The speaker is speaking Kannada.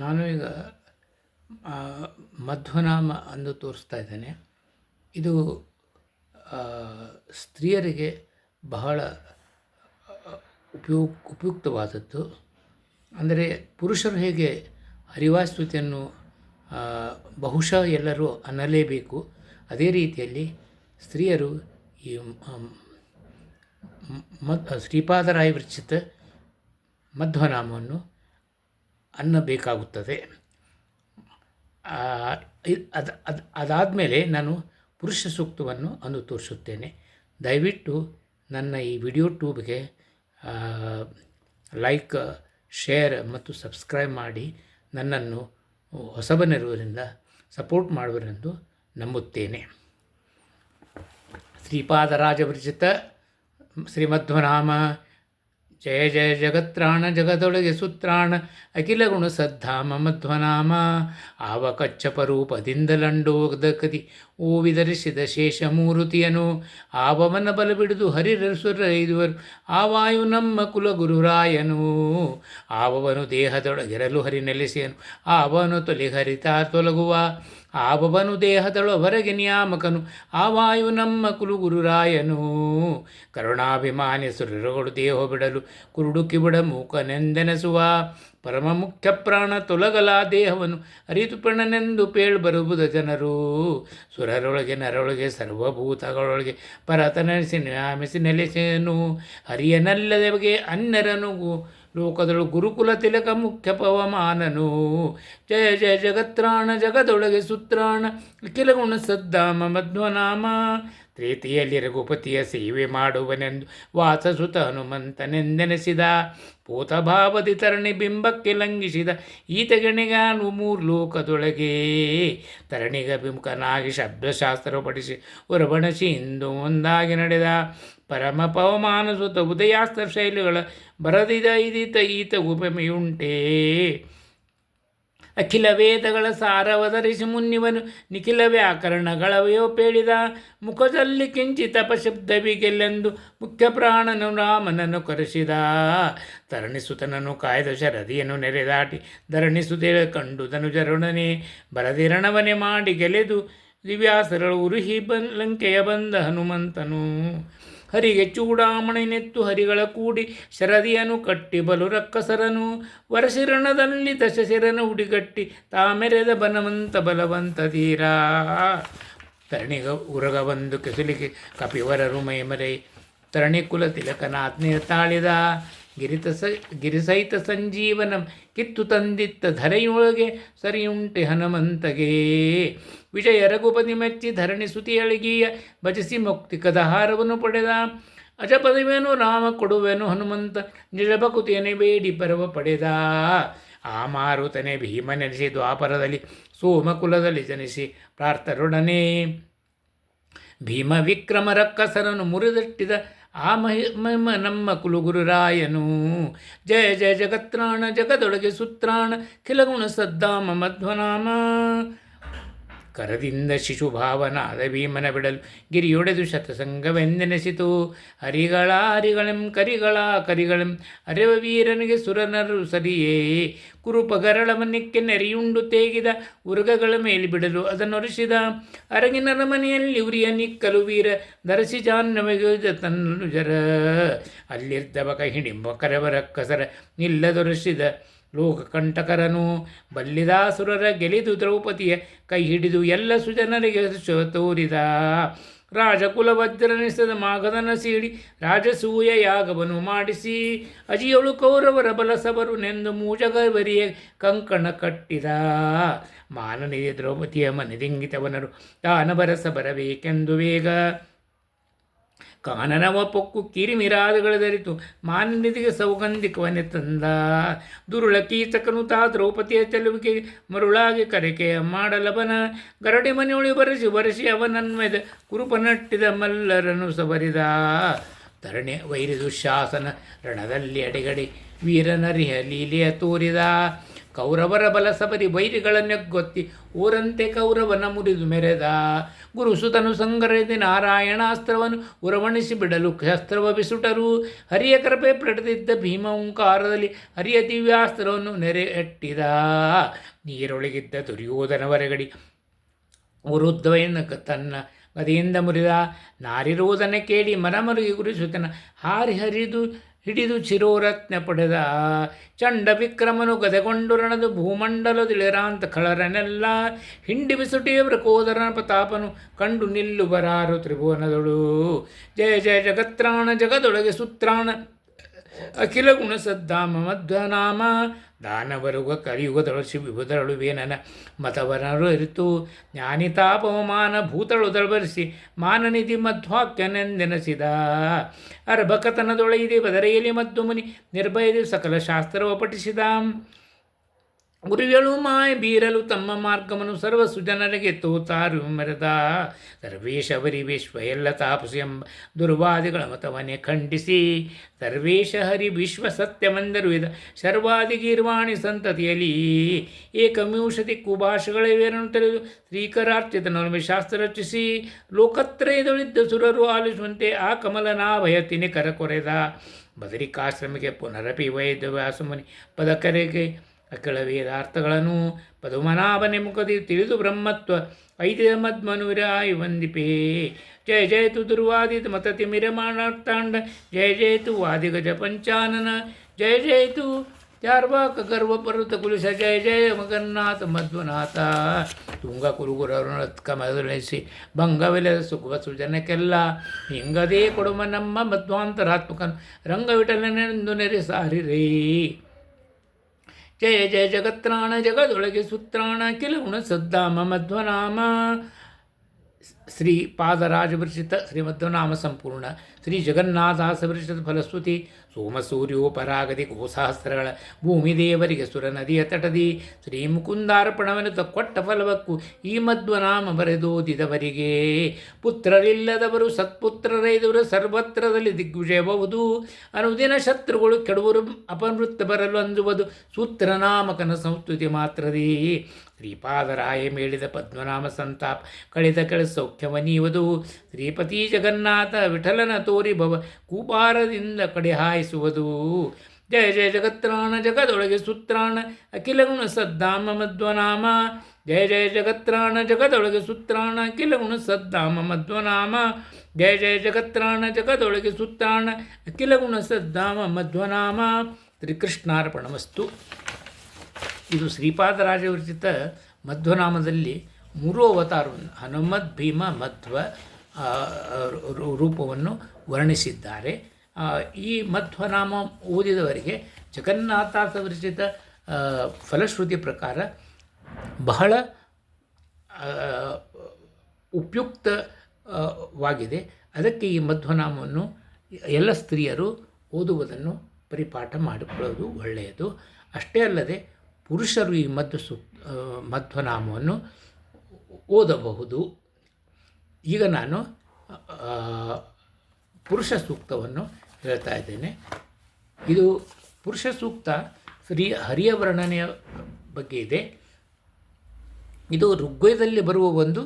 ನಾನು ಈಗ ಮಧ್ವನಾಮ ಅಂದು ತೋರಿಸ್ತಾ ಇದ್ದೇನೆ. ಇದು ಸ್ತ್ರೀಯರಿಗೆ ಬಹಳ ಉಪಯುಕ್ ಉಪಯುಕ್ತವಾದದ್ದು. ಅಂದರೆ ಪುರುಷರು ಹೇಗೆ ಹರಿವಾಸ್ತುತಿಯನ್ನು ಬಹುಶಃ ಎಲ್ಲರೂ ಅನ್ನಲೇಬೇಕು. ಅದೇ ರೀತಿಯಲ್ಲಿ ಸ್ತ್ರೀಯರು ಈ ಮದ್ ಶ್ರೀಪಾದರಾಯ ವಿರಚಿತ ಮಧ್ವನಾಮವನ್ನು ಅನ್ನಬೇಕಾಗುತ್ತದೆ. ಅದು ಅದು, ಅದಾದಮೇಲೆ ನಾನು ಪುರುಷ ಸೂಕ್ತವನ್ನು ಅಂದು ತೋರಿಸುತ್ತೇನೆ. ದಯವಿಟ್ಟು ನನ್ನ ಈ ವಿಡಿಯೋ ಟ್ಯೂಬ್ಗೆ ಲೈಕ್, ಶೇರ್ ಮತ್ತು ಸಬ್ಸ್ಕ್ರೈಬ್ ಮಾಡಿ ನನ್ನನ್ನು ಹೊಸಬನಿರುವುದರಿಂದ ಸಪೋರ್ಟ್ ಮಾಡುವರೆಂದು ನಂಬುತ್ತೇನೆ. ಶ್ರೀಪಾದರಾಜವರ್ಜಿತ ಶ್ರೀಮಧ್ವನಾಮ ಜಯ ಜಯ ಜಗತ್ರಾಣ ಜಗದೊಳಗೆ ಸುತ್ರಾಣ, ಅಖಿಲ ಗುಣ ಸದ್ಧಾಮ ಮಧ್ವನಾಮ ಆವ ಕಚ್ಚಪರೂಪದಿಂದಲಂಡೋದ ಕದಿ ಓ ಶೇಷ ಶೇಷಮೂರುತಿಯನು ಆವವನ ಬಲ ಬಿಡಿದು ಹರಿರಸುರೈದುವರು ಆ ವಾಯು ನಮ್ಮ ಕುಲಗುರುರಾಯನು ಆವವನು ದೇಹದೊಳಗಿರಲು ಹರಿ ನೆಲೆಸಿಯನು ಆವನು ತೊಲಿ ಹರಿತ ತೊಲಗುವ. ಆವವನು ದೇಹದಳು ಹೊರಗೆ ನಿಯಾಮಕನು. ಆ ವಾಯು ನಮ್ಮ ಕುಲುಗುರುರಾಯನು. ಕರುಣಾಭಿಮಾನಿ ಸುರರುಗಳು ದೇಹ ಬಿಡಲು. ಕುರುಡುಕಿಬಿಡ ಮೂಕನೆಂದೆನಸುವ. ಪರಮ ಮುಖ್ಯ ಪ್ರಾಣ ತೊಲಗಲ ದೇಹವನ್ನು. ಅರಿತು ಪ್ರಣನೆಂದು ಪೇಳ್ ಬರುವುದ ಜನರು. ಸುರರೊಳಗೆ ನರೊಳಗೆ ಸರ್ವಭೂತಗಳೊಳಗೆ ಪರತನಿಸಿ ನಿಯಾಮಿಸಿ ನೆಲೆಸೇನು. ಹರಿಯನಲ್ಲದವಗೆ ಅನ್ನರನುಗು ಲೋಕದೊಳು ಗುರುಕುಲ ತಿಲಕ ಮುಖ್ಯ ಪವಮಾನನು ಜಯ ಜಯ ಜಗತ್ರಾಣ ಜಗದೊಳಗೆ ಸುತ್ರಾಣ ಅಖಿಲ ಗುಣ ಸದ್ದಾಮ ಮಧ್ವನಾಮ ಪ್ರೀತಿಯಲ್ಲಿ ರಘುಪತಿಯ ಸೇವೆ ಮಾಡುವನೆಂದು ವಾಸಸುತ ಹನುಮಂತನೆಂದೆನಿಸಿದ. ಭೂತಭಾವದಿ ತರಣಿ ಬಿಂಬಕ್ಕೆ ಲಂಘಿಸಿದ ಈತಗಣಿಗಾನು ಮೂರು ಲೋಕದೊಳಗೆ ತರಣಿಗ ಬಿಂಕನಾಗಿ ಶಬ್ದಶಾಸ್ತ್ರ ಪಡಿಸಿ ಉರಬಣಸಿ ಇಂದು ಒಂದಾಗಿ ನಡೆದ. ಪರಮ ಪವಮಾನ ಸುತ ಉದಯಾಸ್ತ್ರ ಶೈಲಿಗಳ ಬರದಿದ ಇದೀತ ಈತ ಉಪಮೆಯುಂಟೇ. ಅಖಿಲ ವೇದಗಳ ಸಾರವದರಿಸಿ ಮುನ್ನಿವನು ನಿಖಿಲ ವ್ಯಾಕರಣಗಳ ಪೇಳಿದ ಮುಖದಲ್ಲಿ ಕಿಂಚಿತ ಪಶಬ್ದವಿಗೆಲ್ಲೆಂದು ಮುಖ್ಯ ಪ್ರಾಣನು ರಾಮನನ್ನು ಕರೆಸಿದ. ತರಣಿಸುತನನು ಕಾಯ್ದ ಶರದಿಯನ್ನು ನೆರೆದಾಟಿ ಧರಣಿಸುದೇ ಕಂಡು ಧನುಜರೊಡನೆ ಬರದಿರಣವನೆ ಮಾಡಿ ಗೆಲೆದು ದಿವ್ಯಾಸರಳು ಉರುಹಿ ಬ ಲಂಕೆಯ ಬಂದ ಹನುಮಂತನು. ಹರಿಗೆ ಚೂಡಾಮಣಿನೆತ್ತು ಹರಿಗಳ ಕೂಡಿ ಶರದಿಯನು ಕಟ್ಟಿ ಬಲು ರಕ್ಕಸರನು. ವರಶಿರಣದಲ್ಲಿ ದಶಶಿರನು ಹುಡಿಗಟ್ಟಿ ತಾಮೆರೆದ ಬನವಂತ ಬಲವಂತ ಧೀರ. ತರಣಿಗ ಉರಗ ಬಂದು ಕೆಸಲಿಗೆ ಕಪಿವರರು ಮೈಮರೆ ತರಣಿ ಕುಲ ತಿಲಕನಾತ್ಮೀಯ ತಾಳಿದ. ಗಿರಿತ ಸ ಗಿರಿಸಹಿತ ಸಂಜೀವನಂ ಕಿತ್ತು ತಂದಿತ್ತ ಧರೆಯೊಳಗೆ ಸರಿಯುಂಟೆ ಹನುಮಂತಗೆ. ವಿಜಯ ರಘುಪತಿ ಮೆಚ್ಚಿ ಧರಣಿ ಸುತಿಯಳಿಗೀಯ ಭಜಿಸಿ ಮುಕ್ತಿ ಕದಹಾರವನ್ನು ಪಡೆದ. ಅಜಪದವೇನು ರಾಮ ಕೊಡುವೆನು ಹನುಮಂತ ನಿಜಭಕುತಿಯನೆ ಬೇಡಿ ಪರವ ಪಡೆದ. ಆ ಮಾರುತನೆ ಭೀಮನೆನಿಸಿ ದ್ವಾಪರದಲ್ಲಿ ಸೋಮಕುಲದಲ್ಲಿ ಜನಿಸಿ ಪ್ರಾರ್ಥರೊಡನೆ ಭೀಮ ವಿಕ್ರಮ ರಕ್ಕಸರನ್ನು ಮುರಿದಟ್ಟಿದ ಆ ಮಹಿ ಮಹಿಮ ನಮ್ಮ ಕುಲುಗುರುರಾಯನು. ಜಯ ಜಯ ಜಗತ್ರಾಣ ಜಗದೊಳಗೆ ಸುತ್ರಾಣ ಖಿಲಗುಣ ಸದ್ದಾಮ ಮಧ್ವನಾಮ. ಕರದಿಂದ ಶಿಶುಭಾವನ ಭೀಮನ ಬಿಡಲು ಗಿರಿಯೊಡೆದು ಶತಸಂಗವೆಂದೆನಿಸಿತು. ಹರಿಗಳ ಹರಿಗಳೆಂ ಕರಿಗಳ ಕರಿಗಳೆಂ ಅರೆವ ವೀರನಿಗೆ ಸುರನರು ಸರಿಯೇ. ಕುರುಪಗರಳವನ್ನಿಕ್ಕೆ ನೆರೆಯುಂಡು ತೇಗಿದ ಉರುಗಗಳ ಮೇಲೆ ಬಿಡಲು ಅದನ್ನೊರಿಸಿದ ಅರಗಿನರ ಮನೆಯಲ್ಲಿ ಉರಿಯ ನಿಕ್ಕಲು ವೀರ ಧರಿಸಿ ಜಾಹ್ನವಿಗೆ ತನ್ನನು ಜರ ಅಲ್ಲಿರ್ದವ ಹಿಡಿಂಬ ಕರವರ ಕಸರ ನಿಲ್ಲದೊರೆಸಿದ ಲೋಕಕಂಟಕರನು ಬಲ್ಲಿದಾಸುರರ ಗೆಲಿದು ದ್ರೌಪದಿಯ ಕೈ ಹಿಡಿದು ಎಲ್ಲ ಸುಜನರಿಗೆ ತೋರಿದ. ರಾಜಕುಲ ವಜ್ರನಿಸದ ಮಾಗದನ ಸೀಡಿ ರಾಜಸೂಯ ಯಾಗವನ್ನು ಮಾಡಿಸಿ ಅಜಿಯೊಳು ಕೌರವರ ಬಲಸಬರು ನೆಂದು ಮೂಜಗವರಿಯ ಕಂಕಣ ಕಟ್ಟಿದ. ಮಾನನಿದೆ ದ್ರೌಪದಿಯ ಮನೆದಿಂಗಿತವನರು ತಾನ ಬರಸ ಬರಬೇಕೆಂದು ವೇಗ ಕಾನನವ ಪೊಕ್ಕು ಕಿರಿಮಿರಾದಗಳದರಿತು ಸೌಗಂಧಿ ಸೌಗಂಧಿಕವನ್ನೇ ತಂದ. ದುರುಳ ಕೀಚಕನು ತಾ ದ್ರೌಪದಿಯ ಚೆಲುವಿಗೆ ಮರುಳಾಗಿ ಕರೆಕೆಯ ಮಾಡಲಬನ ಗರಡಿ ಮನೆಯೊಳಿ ಬರೆಸಿ ಬರೆಸಿ ಅವನನ್ವಯದ ಕುರುಪನಟ್ಟಿದ ಮಲ್ಲರನು ಸವರಿದ. ಧರಣಿ ವೈರಿ ದುಶಾಸನ ರಣದಲ್ಲಿ ಅಡಿಗಡಿ ವೀರನರಿಹ ಲೀಲೆಯ ತೋರಿದ. ಕೌರವರ ಬಲಸಬರಿ ವೈರಿಗಳನ್ನೆಗೊತ್ತಿ ಊರಂತೆ ಕೌರವನ ಮುರಿದು ಮೆರೆದ. ಗುರುಸುತನು ಸಂಗರದಿ ನಾರಾಯಣಾಸ್ತ್ರವನ್ನು ಉರವಣಿಸಿ ಬಿಡಲು ಶಸ್ತ್ರವ ಬಿಸುಟರು. ಹರಿಯ ಕೃಪೆ ಪಡೆದಿದ್ದ ಭೀಮ ಓಂಕಾರದಲ್ಲಿ ಹರಿಯ ದಿವ್ಯಾಸ್ತ್ರವನ್ನು ನೆರೆ ಎಟ್ಟಿದ. ನೀರೊಳಗಿದ್ದ ದುರ್ಯೋಧನವರೆಗಡಿ ಉರುದ್ವಯನ ತನ್ನ ಗದೆಯಿಂದ ಮುರಿದ. ನಾರಿರುವುದನ್ನು ಕೇಳಿ ಮರಮರುಗಿ ಗುರುಸುತನ ಹಾರಿ ಹರಿದು ಹಿಡಿದು ಚಿರೋರತ್ನ ಪಡೆದ ಚಂಡ ವಿಕ್ರಮನು ಗದೆಗೊಂಡು ರಣದು ಭೂಮಂಡಲದಿಳಿರಾಂತ ಖಳರನೆಲ್ಲ ಹಿಂಡಿ ಬಿಸುಟಿಯ ಕೋದರನ ಪ್ರತಾಪನು ಕಂಡು ನಿಲ್ಲುವರಾರು ತ್ರಿಭುವನದಳು. ಜಯ ಜಯ ಜಗತ್ರಾಣ ಜಗದೊಳಗೆ ಸುತ್ರಾಣ ಅಖಿಲ ಗುಣ ಸದ್ದಾಮ ಮಧ್ವನಾಮ ದಾನವರುಗ ಕಲಿಯುಗದೊಳಸಿ ವಿಭುದರಳು ವೇನನ ಮತವರರು ಇರಿತು. ಜ್ಞಾನಿತಾಪಮಾನ ಭೂತಳು ದಳಬರಿಸಿ ಮಾನನಿಧಿ ಮಧ್ವಾಕ್ಯನೆಂದೆನಸಿದ. ಅರ್ಭಕತನದೊಳಗಿದೆ ಬದರೆಯಲ್ಲಿ ಮದ್ದು ಮುನಿ ನಿರ್ಭಯದಿ ಸಕಲ ಶಾಸ್ತ್ರವ ಪಠಿಸಿದ ಗುರುಗಳು ಮಾಯ ಬೀರಲು ತಮ್ಮ ಮಾರ್ಗವನ್ನು ಸರ್ವ ಸುಜನರಿಗೆ ತೋತಾರು ಮರೆದ. ಸರ್ವೇಶವರಿ ವಿಶ್ವ ಎಲ್ಲ ತಾಪಸು ಎಂಬ ದುರ್ವಾದಿಗಳ ಮತವನ್ನೇ ಖಂಡಿಸಿ. ಸರ್ವೇಶ ಹರಿ ವಿಶ್ವ ಸತ್ಯವೆಂದರು ಇದ ಶರ್ವಾದಿ ಗೀರ್ವಾಣಿ ಸಂತತಿಯಲ್ಲಿ. ಏಕವಿಂಶತಿ ಕುಭಾಷಗಳಿವೆರನ್ನು ತಿಳಿದು ಶ್ರೀಕರಾರ್ಚಿತನೊಲಮೆ ಶಾಸ್ತ್ರ ರಚಿಸಿ. ಲೋಕತ್ರಯದೊಳಿದ್ದ ಸುರರು ಆಲಿಸುವಂತೆ ಆ ಕಮಲನಾಭಯತಿನಿ ಕರಕೊರೆದ. ಬದರಿಕಾಶ್ರಮಿಗೆ ಪುನರಪಿ ವೈದ್ಯ ವ್ಯಾಸಮುನಿ ಪದಕರೆಗೆ ಅಕಳ ವೇದಾರ್ಥಗಳನ್ನು ಪದುಮನಾಭನೆ ಮುಖದಿ ತಿಳಿದು ಬ್ರಹ್ಮತ್ವ ಮದ್ಮನುವಿರಾಯಿ ವಂದಿಪೇ. ಜಯ ಜಯತು ದುರ್ವಾದಿತ ಮತತಿ ಮಿರಮಾಣಾರ್ತಾಂಡ, ಜಯ ಜಯತು ವಾದಿಗಜ ಪಂಚಾನನ, ಜಯ ಜಯತು ಚಾರ್ವಾಕ ಗರ್ವ ಪರ್ವತ ಕುಲಿಸ, ಜಯ ಜಯ ಮಗನ್ನಾಥ ಮಧ್ವನಾಥ ತುಂಗ ಕುರುಗುರವರನ್ನು ಭಂಗವಿಲದ ಸುಖವ ಸುಖ ಸುಜನಕ್ಕೆಲ್ಲ ಹಿಂಗದೇ ಕೊಡುಮ ನಮ್ಮ ಮಧ್ವಾಂತರಾತ್ಮಕನು ರಂಗವಿಟಲನೆಂದು ನೆರೆ ಸಾರಿರೇ. ಜಯ ಜಯ ಜಗತ್ರಾಣ ಜಗದೊಳಗೆ ಸುತ್ರಾಣ ಕಿಲ ಗುಣ ಸದ್ದಾಮ ಮಧ್ವನಾಮ ಶ್ರೀ ಪಾದರಾಜ ವಿರಚಿತ ಶ್ರೀ ಮಧ್ವನಾಮ ಸಂಪೂರ್ಣ ಸೋಮಸೂರ್ಯೋಪರಾಗದಿ ಗೋಸಹಸ್ರಗಳ ಭೂಮಿ ದೇವರಿಗೆ ಸುರ ನದಿಯ ತಟದಿ. ಶ್ರೀ ಮುಕುಂದಾರ್ಪಣವನ್ನು ಕೊಟ್ಟ ಫಲವಕ್ಕೂ ಈ ಮಧ್ವನಾಮ ಬರೆದೋದಿದವರಿಗೆ. ಪುತ್ರರಿಲ್ಲದವರು ಸತ್ಪುತ್ರರೈದವರು ಸರ್ವತ್ರದಲ್ಲಿ ದಿಗ್ವಿಜಯಬಹುದು. ಅನುದಿನ ಶತ್ರುಗಳು ಕೆಡುವರು ಅಪನೃತ್ತ ಬರಲು ಅಂಜುವುದು ಸೂತ್ರನಾಮಕನ ಸಂಸ್ಕೃತಿ ಮಾತ್ರದಿ. ಶ್ರೀಪಾದರಾಯ ಮೇಳಿದ ಪದ್ಮನಾಮ ಸಂತಾಪ ಕಳೆದ ಕೆಳ ಸೌಖ್ಯವನೀವದು ಶ್ರೀಪತಿ ಜಗನ್ನಾಥ ವಿಠಲನ ತೋರಿ ಭವ ಕೂಪಾರದಿಂದ ಕಡೆ ಹಾಯಿಸುವುದು ಜಯ ಜಯ ಜಗತ್ರಾಣ ಜಗದೊಳಗೆ ಸುತ್ರಾಣ ಅಖಿಲ ಗುಣ ಸದ್ದಾಮ ಮಧ್ವನಾಮ ಜಯ ಜಯ ಜಗತ್ರಾಣ ಜಗದೊಳಗೆ ಸುತ್ರಾಣ ಅಖಿಲ ಗುಣ ಸದ್ದಾಮ ಮಧ್ವನಾಮ ಜಯ ಜಯ ಜಗತ್ರಾಣ ಜಗದೊಳಗೆ ಸುತ್ರಾಣ ಅಖಿಲ ಗುಣ ಸದ್ದಾಮ ಮಧ್ವನಾಮ ತ್ರಿಕೃಷ್ಣಾರ್ಪಣಮಸ್ತು. ಇದು ಶ್ರೀಪಾದರಾಜ ವಿರಚಿತ ಮಧ್ವನಾಮದಲ್ಲಿ ಮೂರು ಅವತಾರವನ್ನು, ಹನುಮದ್ ಭೀಮ ಮಧ್ವ ರೂಪವನ್ನು ವರ್ಣಿಸಿದ್ದಾರೆ. ಈ ಮಧ್ವನಾಮ ಓದಿದವರಿಗೆ ಜಗನ್ನಾಥ ವಿರಚಿತ ಫಲಶ್ರುತಿ ಪ್ರಕಾರ ಬಹಳ ಉಪಯುಕ್ತವಾಗಿದೆ. ಅದಕ್ಕೆ ಈ ಮಧ್ವನಾಮವನ್ನು ಎಲ್ಲ ಸ್ತ್ರೀಯರು ಓದುವುದನ್ನು ಪರಿಪಾಠ ಮಾಡಿಕೊಳ್ಳೋದು ಒಳ್ಳೆಯದು. ಅಷ್ಟೇ ಅಲ್ಲದೆ ಪುರುಷರು ಈ ಮಧ್ವ ಸು ಮಧ್ವನಾಮವನ್ನು ಓದಬಹುದು. ಈಗ ನಾನು ಪುರುಷ ಸೂಕ್ತವನ್ನು ಹೇಳ್ತಾ ಇದ್ದೇನೆ. ಇದು ಪುರುಷ ಸೂಕ್ತ ಶ್ರೀ ಹರಿಯ ವರ್ಣನೆಯ ಬಗ್ಗೆ ಇದೆ. ಇದು ಋಗ್ವೇದದಲ್ಲಿ ಬರುವ ಒಂದು